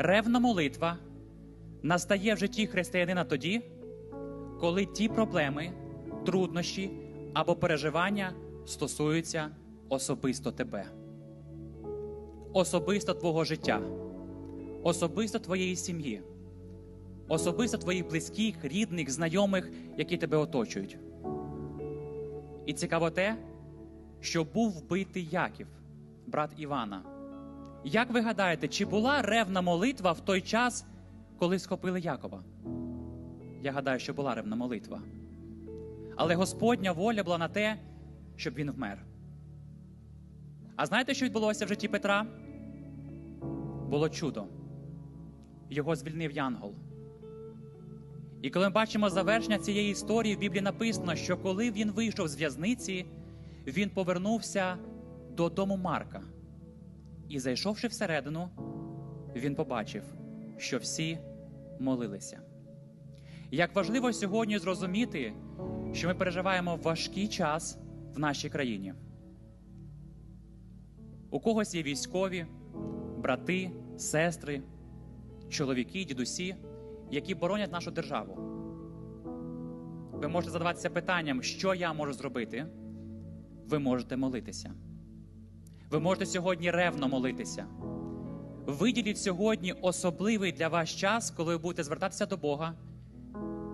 Ревна молитва настає в житті християнина тоді, коли ті проблеми, труднощі або переживання стосуються особисто тебе, особисто твого життя, особисто твоєї сім'ї, особисто твоїх близьких, рідних, знайомих, які тебе оточують. І цікаво те, що був вбитий Яків, брат Івана. Як ви гадаєте, чи була ревна молитва в той час, коли схопили Якова? Я гадаю, що була ревна молитва. Але Господня воля була на те, щоб він вмер. А знаєте, що відбулося в житті Петра? Було чудо. Його звільнив Янгол. І коли ми бачимо завершення цієї історії, в Біблії написано, що коли він вийшов з в'язниці, він повернувся додому Марка. І, зайшовши всередину, він побачив, що всі молилися. Як важливо сьогодні зрозуміти, що ми переживаємо важкий час в нашій країні. У когось є військові, брати, сестри, чоловіки, дідусі, які боронять нашу державу. Ви можете задаватися питанням, що я можу зробити. Ви можете молитися. Ви можете сьогодні ревно молитися. Виділіть сьогодні особливий для вас час, коли ви будете звертатися до Бога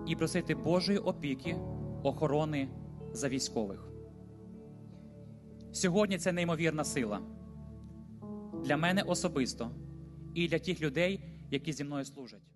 і просити Божої опіки, охорони за військових. Сьогодні це неймовірна сила для мене особисто і для тих людей, які зі мною служать.